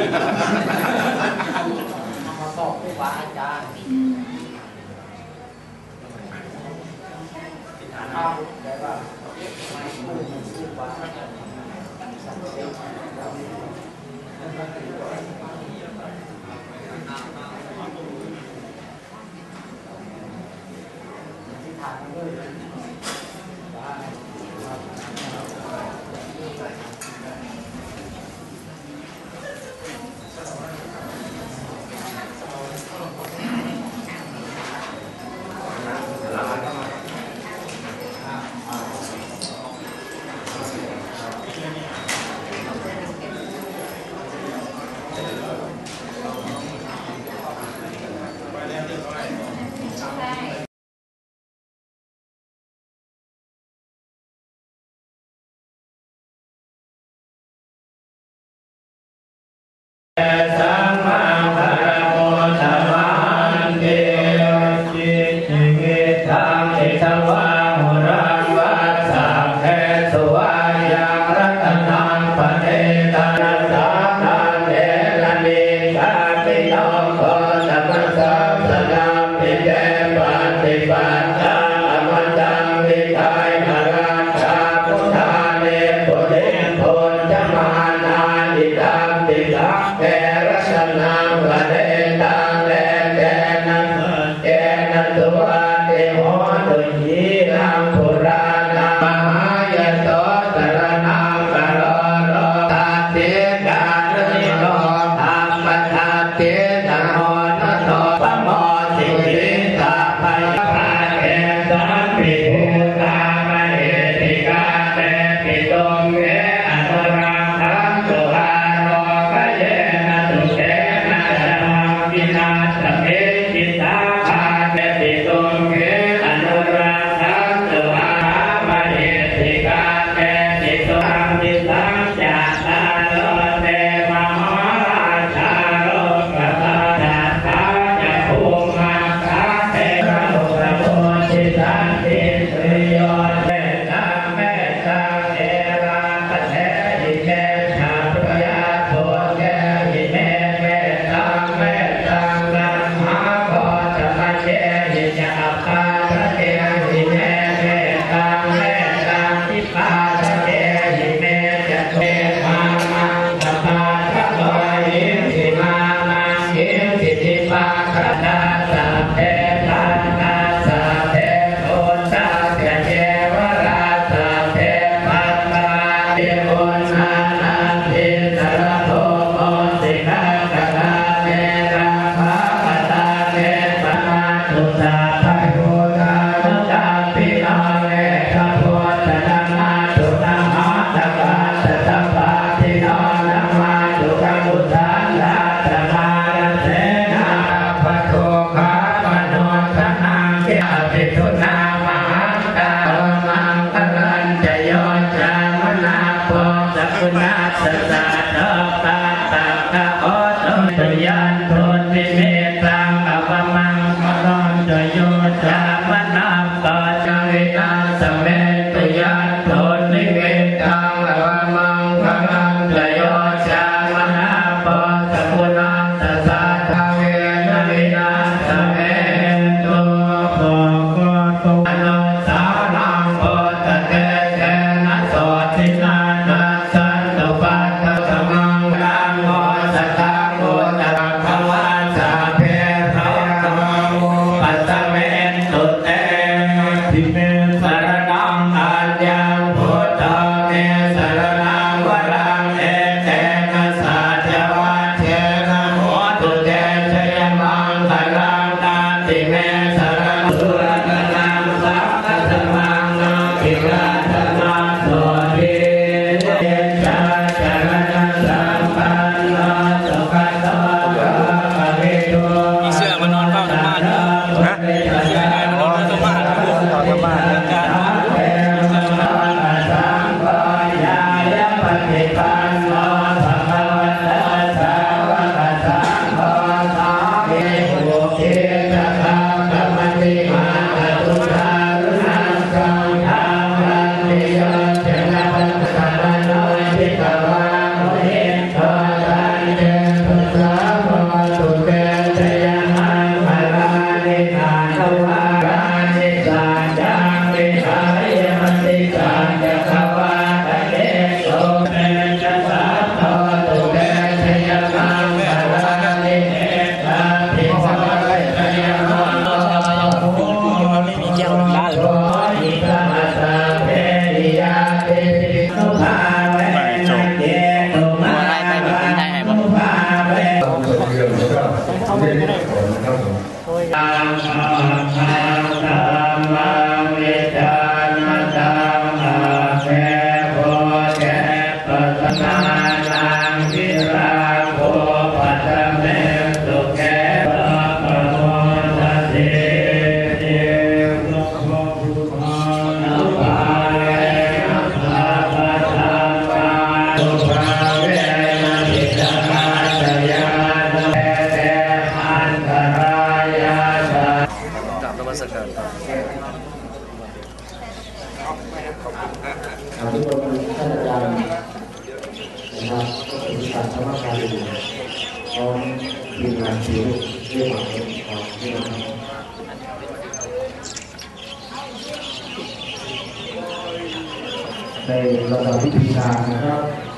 เามาบอกครูบาอาจารย์เอาแต่ว่าไม่พูดครูบาอาจารย์ที่ถามด้วย Uh, yes, Anandavana. สักนาสสะตาตาตาโอตมยันทนนิเม ขอบคุณท่านอาจารย์นะครับคุณสัตว์ธรรมกายพร้อมทีมงานทีมเรืองของที่เราในระดับวิธีการนะครับ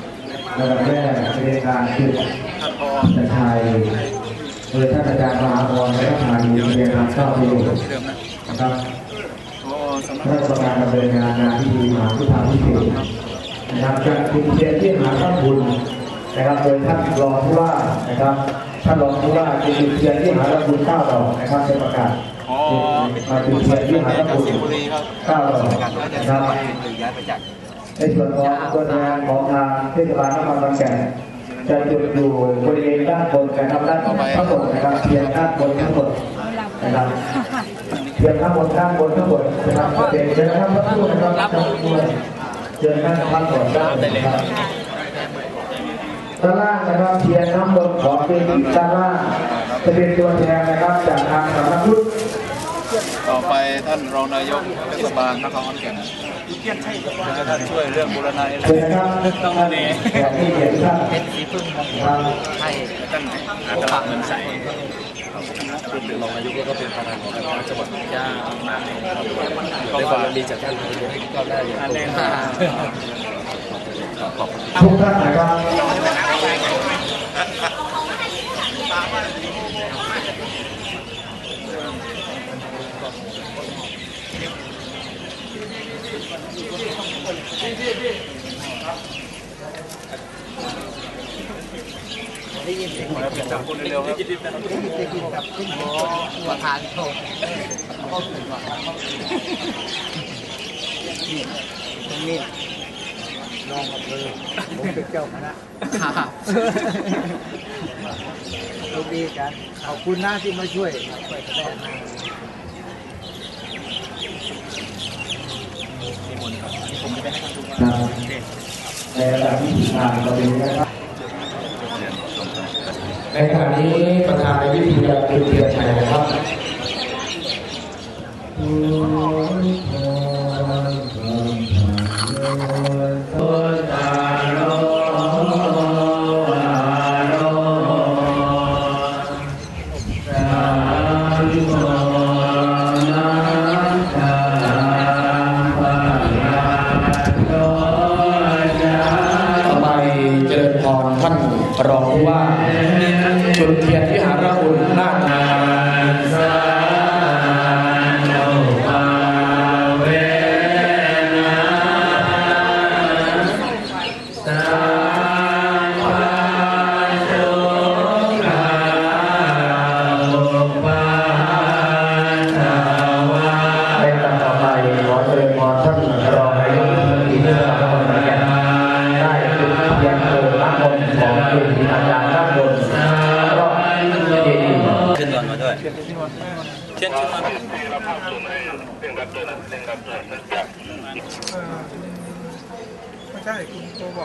ระดับแรกเป็นการจุดกระชายโดยท่านอาจารย์มหาพรและท่านอาจารย์เรียนรับเจ้าประโยชน์นะครับราชการดำเนินงานงานพิธีมหาพุทธาพิเศษนะครับจากคุณเทียนที่มหาพระบุญนะครับโดยท่านรองผู้ว่านะครับท่านรองผู้ว่าจะจุดเทียนที่มหาพระบุญเก้าดอกนะครับจะประกาศอ๋อมาจุดเทียนที่มหาพระบุญสิงห์บุรีครับเก้าดอกการว่าจะนะครับ ในส่วนของตัวแทนของทางเทศบาลนครบางแก่นจะจุดอยู่บริเวณด้านบนนะครับด้านทั้งหมดนะครับเพียงด้านบนทั้งหมดนะครับเพียงข้างบนด้านบนทั้งหมดนะครับเป็นเชิญนะครับพระผู้นะครับท่านผู้เชิญท่านพักผ่อนด้เลยนะครับด้านล่างนะครับเพียงข้างบนของเวทีด้านล่างจะเป็นตัวแทนนะครับจากทางสำนักพุทธต่อไปท่านรองนายกเทศบาลนครขอนแก่น และท่านช่วยเรื่องบูรณะนี่แหละเชิญนะครับต้องมาเนี่ยแขกที่เกียรติท่านเป็นสีพึ่งมงคลครับให้ท่านอาจจะเงินใสรวมถึงรองนายกแล้วก็เป็นประธานของการจังหวัดย่ามาได้ความดีจากท่านก็ได้อย่างตรงขอบคุณทุกท่านนะครับ ได้ยินเสียงแล้วเป็นจับคุณเร็วๆครับได้ยินกับขึ้นโบประธานโทษก็ถึงก่อนนี่ตรงนี้ลองกับเบอร์ผมเป็นเจ้าคณะโชคดีกันขอบคุณนะที่มาช่วยช่วยแสดง นะครับในระดับที่ทางเราเป็นนะครับในขณะนี้ประธานในพิธีการจุดเทียนชัยนะครับ ของเกจิอาจารย์ด้านบนรอบเจดีย์ขึ้นก่อนมาด้วยเช่นขึ้นมาไม่ใช่คุณโตบอก